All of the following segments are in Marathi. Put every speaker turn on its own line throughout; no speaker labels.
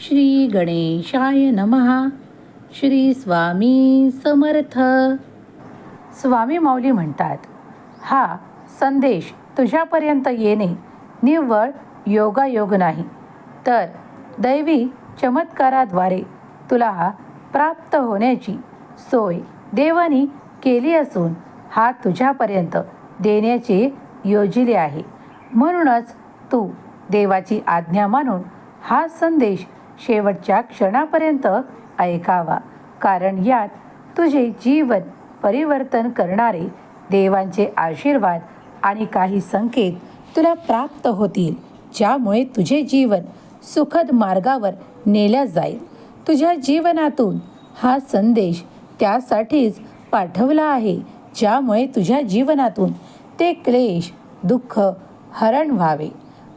श्री गणेशाय नमहा श्री स्वामी समर्थ. स्वामी माऊली म्हणतात हा संदेश तुझ्यापर्यंत येणे निव्वळ योगायोग नाही. तर दैवी चमत्काराद्वारे तुला प्राप्त होण्याची सोय देवानी केली असून हा तुझ्यापर्यंत देण्याचे योजिले आहे. म्हणूनच तू देवाची आज्ञा मानून हा संदेश शेवटच्या क्षणापर्यंत ऐकावा. कारण यात तुझे जीवन परिवर्तन करणारे देवांचे आशीर्वाद आणि काही संकेत तुला प्राप्त होतील ज्यामुळे तुझे जीवन सुखद मार्गावर नेल्या जाईल. तुझ्या जीवनातून हा संदेश त्यासाठीच पाठवला आहे ज्यामुळे तुझ्या जीवनातून ते क्लेश दुःख हरण व्हावे.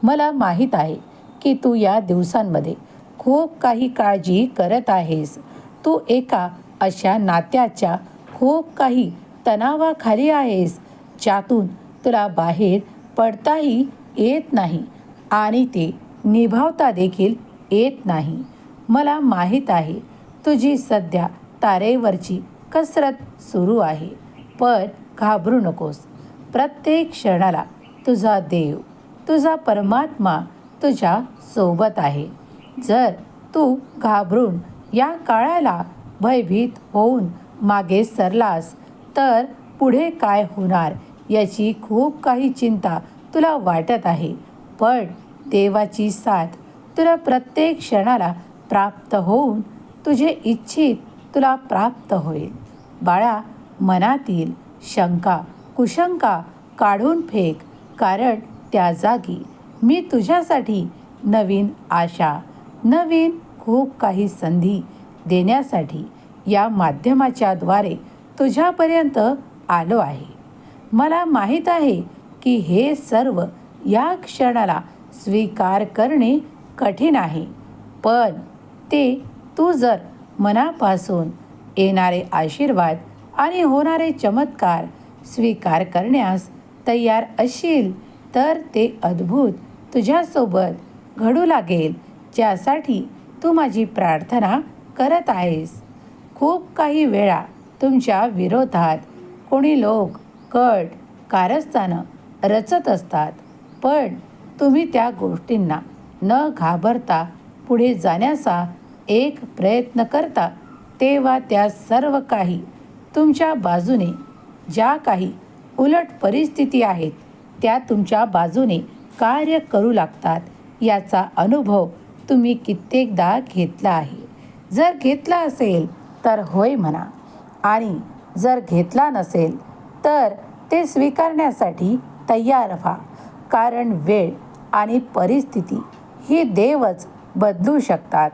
मला माहीत आहे की तू या दिवसांमध्ये खूप काही काळजी करत आहेस. तू एका अशा नात्याच्या खूप काही तणावाखाली आहेस ज्यातून तुला बाहेर पडताही येत नाही आणि ते निभावता देखील येत नाही. मला माहीत आहे तुझी सध्या तारेवरची कसरत सुरू आहे पण घाबरू नकोस. प्रत्येक क्षणाला तुझा देव तुझा परमात्मा तुझ्या सोबत आहे. जर तू घाबरून या काळाला भयभीत होऊन मागे सरलास तर पुढे काय होणार याची खूप काही चिंता तुला वाटत आहे. पण देवाची साथ तुला प्रत्येक क्षणाला प्राप्त होऊन तुझे इच्छित तुला प्राप्त होईल. बाळा मनातील शंका कुशंका काढून फेक कारण त्या जागी मी तुझ्यासाठी नवीन आशा नवीन खूप काही संधी देण्यासाठी या माध्यमाच्या द्वारे तुझ्यापर्यंत आलो आहे. मला माहीत आहे की हे सर्व या क्षणाला स्वीकार करणे कठीण आहे पण ते तू जर मनापासून येणारे आशीर्वाद आणि होणारे चमत्कार स्वीकार करण्यास तयार असशील तर ते अद्भुत तुझ्यासोबत घडू लागेल. ज्यासाठी तू माझी प्रार्थना करत आहेस. खूप काही वेळा तुमच्या विरोधात कोणी लोक कट कारस्थानं रचत असतात पण तुम्ही त्या गोष्टींना न घाबरता पुढे जाण्याचा एक प्रयत्न करता तेव्हा त्या सर्व काही तुमच्या बाजूने ज्या काही उलट परिस्थिती आहेत त्या तुमच्या बाजूने कार्य करू लागतात याचा अनुभव तुम्ही कित्येकदा घेतला आहे. जर घेतला असेल तर होय म्हणा. आणि जर घेतला नसेल तर ते स्वीकारण्यासाठी तयार व्हा. कारण वेळ आणि परिस्थिती ही देवच बदलू शकतात.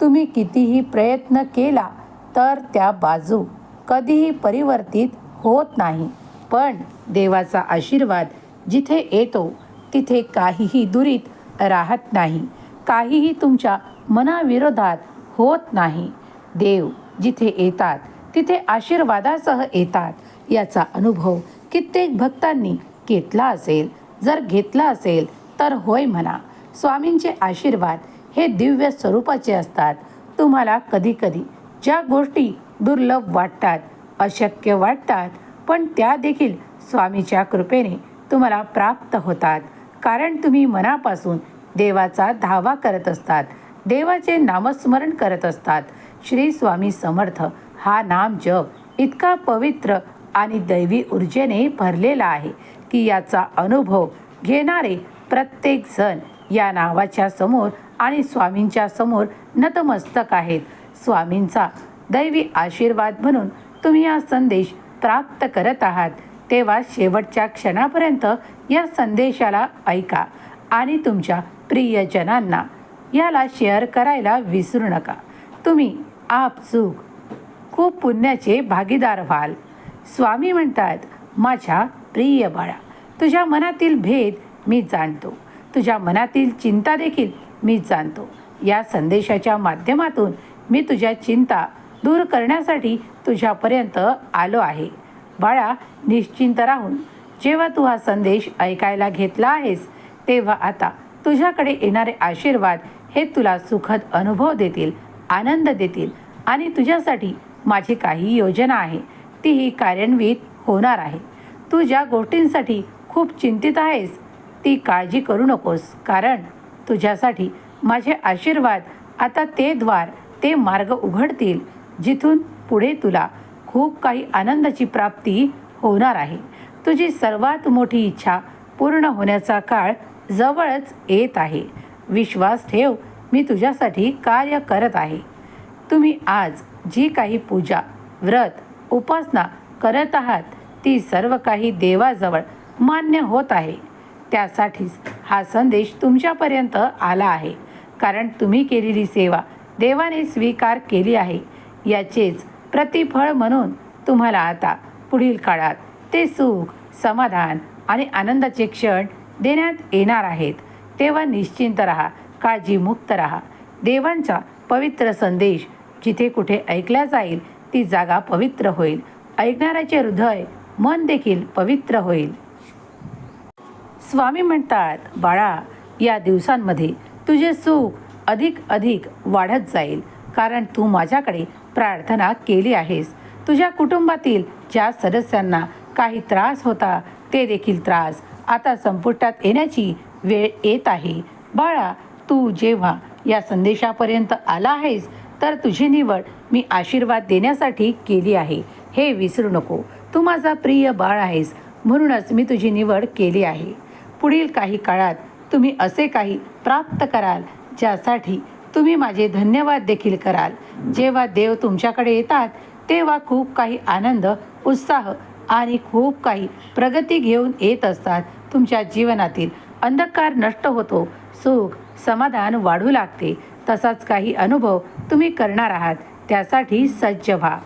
तुम्ही कितीही प्रयत्न केला तर त्या बाजू कधीही परिवर्तित होत नाही. पण देवाचा आशीर्वाद जिथे येतो तिथे काहीही दुरीत राहत नाही. काहीही तुमच्या मनाविरोधात होत नाही. देव जिथे येतात तिथे आशीर्वादासह येतात. याचा अनुभव कित्येक भक्तांनी घेतला असेल जर घेतला असेल तर होय म्हणा. स्वामींचे आशीर्वाद हे दिव्य स्वरूपाचे असतात. तुम्हाला कधीकधी ज्या गोष्टी दुर्लभ वाटतात अशक्य वाटतात पण त्या देखील स्वामीच्या कृपेने तुम्हाला प्राप्त होतात. कारण तुम्ही मनापासून देवाचा धावा करत असतात. देवाचे नामस्मरण करत असतात. श्री स्वामी समर्थ हा नाम जप इतका पवित्र आणि दैवी ऊर्जेने भरलेला आहे की याचा अनुभव घेणारे प्रत्येक जण या नावाच्या समोर आणि स्वामींच्या समोर नतमस्तक आहेत. स्वामींचा दैवी आशीर्वाद म्हणून तुम्ही हा संदेश प्राप्त करत आहात. तेव्हा शेवटच्या क्षणापर्यंत या संदेशाला ऐका. आणि तुमच्या प्रियजनांना याला शेअर करायला विसरू नका. तुम्ही आपचूक खूप पुण्याचे भागीदार व्हाल. स्वामी म्हणतात माझ्या प्रिय बाळा तुझ्या मनातील भेद मी जाणतो. तुझ्या मनातील चिंता देखील मी जाणतो. या संदेशाच्या माध्यमातून मी तुझ्या चिंता दूर करण्यासाठी तुझ्यापर्यंत आलो आहे. बाळा निश्चिंत राहून जेव्हा तू हा संदेश ऐकायला घेतला आहेस तेव्हा आता तुझ्याकडे येणारे आशीर्वाद हे तुला सुखद अनुभव देतील आनंद देतील आणि तुझ्यासाठी माझी काही योजना आहे. तीही कार्यान्वित होणार आहे. तू ज्या गोष्टींसाठी खूप चिंतित आहेस ती काळजी करू नकोस कारण तुझ्यासाठी माझे आशीर्वाद आता ते द्वार ते मार्ग उघडतील जिथून पुढे तुला खूप काही आनंदाची प्राप्ती होणार आहे. तुझी सर्वात मोठी इच्छा पूर्ण होण्याचा काळ जवळच येत आहे. विश्वास ठेव मी तुझ्यासाठी कार्य करत आहे. तुम्ही आज जी काही पूजा व्रत उपासना करत आहात ती सर्व काही देवाजवळ मान्य होत आहे. त्यासाठीच हा संदेश तुमच्यापर्यंत आला आहे. कारण तुम्ही केलेली सेवा देवाने स्वीकार केली आहे. याचेच प्रतिफळ म्हणून तुम्हाला आता पुढील काळात ते सुख समाधान आणि आनंदाचे क्षण देण्यात येणार आहेत. तेव्हा निश्चिंत राहा काळजीमुक्त राहा. देवांचा पवित्र संदेश जिथे कुठे ऐकला जाईल ती जागा पवित्र होईल. ऐकणाऱ्याचे हृदय मन देखील पवित्र होईल. स्वामी म्हणतात बाळा या दिवसांमध्ये तुझे सुख अधिक अधिक वाढत जाईल कारण तू माझ्याकडे प्रार्थना केली आहेस. तुझ्या कुटुंबातील ज्या सदस्यांना काही त्रास होता ते देखील त्रास आता संपुष्टात येण्याची वेळ येत आहे. बाळा तू जेव्हा या संदेशापर्यंत आला आहेस तर तुझी निवड मी आशीर्वाद देण्यासाठी केली आहे. हे विसरू नको. तू माझा प्रिय बाळ आहेस म्हणूनच मी तुझी निवड केली आहे. पुढील काही काळात तुम्ही असे काही प्राप्त कराल ज्यासाठी तुम्ही माझे धन्यवाद देखील कराल. जेव्हा देव तुमच्याकडे येतात तेव्हा खूप काही आनंद उत्साह आणि खूप काही प्रगती घेऊन येत असतात. तुमच्या जीवनातील अंधकार नष्ट होतो. सुख समाधान वाढू लागते. तसाच काही अनुभव तुम्ही करणार आहात. त्यासाठी सज्ज व्हा.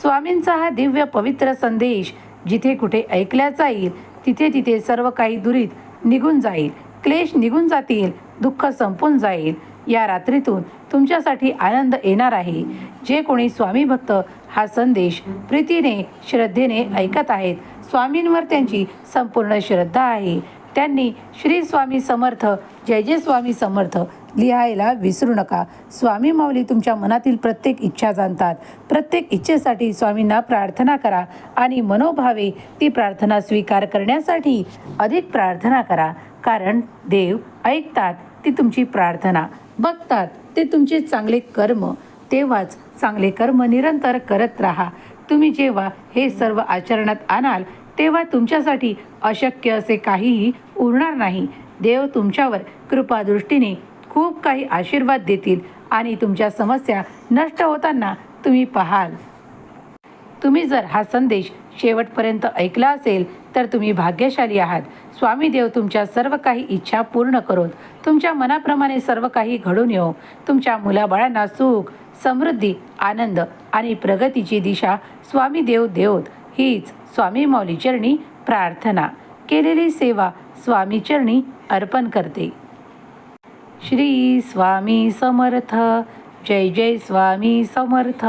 स्वामींचा हा दिव्य पवित्र संदेश जिथे कुठे ऐकल्या जाईल तिथे तिथे सर्व काही दुरीत निघून जाईल. क्लेश निघून जातील दुःख संपून जाईल. या रात्रीतून तुमच्यासाठी आनंद येणार आहे. जे कोणी स्वामी भक्त हा संदेश प्रीतीने श्रद्धेने ऐकत आहेत स्वामींवर त्यांची संपूर्ण श्रद्धा आहे. त्यांनी श्री स्वामी समर्थ जय जय स्वामी समर्थ लिहायला विसरू नका. स्वामी माऊली तुमच्या मनातील प्रत्येक इच्छा जाणतात. प्रत्येक इच्छेसाठी स्वामींना प्रार्थना करा आणि मनोभावे ती प्रार्थना स्वीकार करण्यासाठी अधिक प्रार्थना करा. कारण देव ऐकतात ती तुमची प्रार्थना. बघतात ते तुमचे चांगले कर्म. तेव्हाच चांगले कर्म निरंतर करत राहा. तुम्ही जेव्हा हे सर्व आचरणात आणाल तेव्हा तुमच्यासाठी अशक्य असे काहीही उरणार नाही. देव तुमच्यावर कृपादृष्टीने खूप काही आशीर्वाद देतील आणि तुमच्या समस्या नष्ट होताना तुम्ही पाहाल. तुम्ही जर हा संदेश शेवटपर्यंत ऐकला असेल तर तुम्ही भाग्यशाली आहात. स्वामी देव तुमच्या सर्व काही इच्छा पूर्ण करोत तुमच्या मनाप्रमाणे सर्व काही घडून येऊ तुमच्या मुलाबाळांना सुख समृद्धी आनंद आणि प्रगतीची दिशा स्वामी देव देवत. हीच स्वामी मौली चरणी प्रार्थना. केलेली सेवा स्वामी चरणी अर्पण करते. श्री स्वामी समर्थ. जय जय स्वामी समर्थ.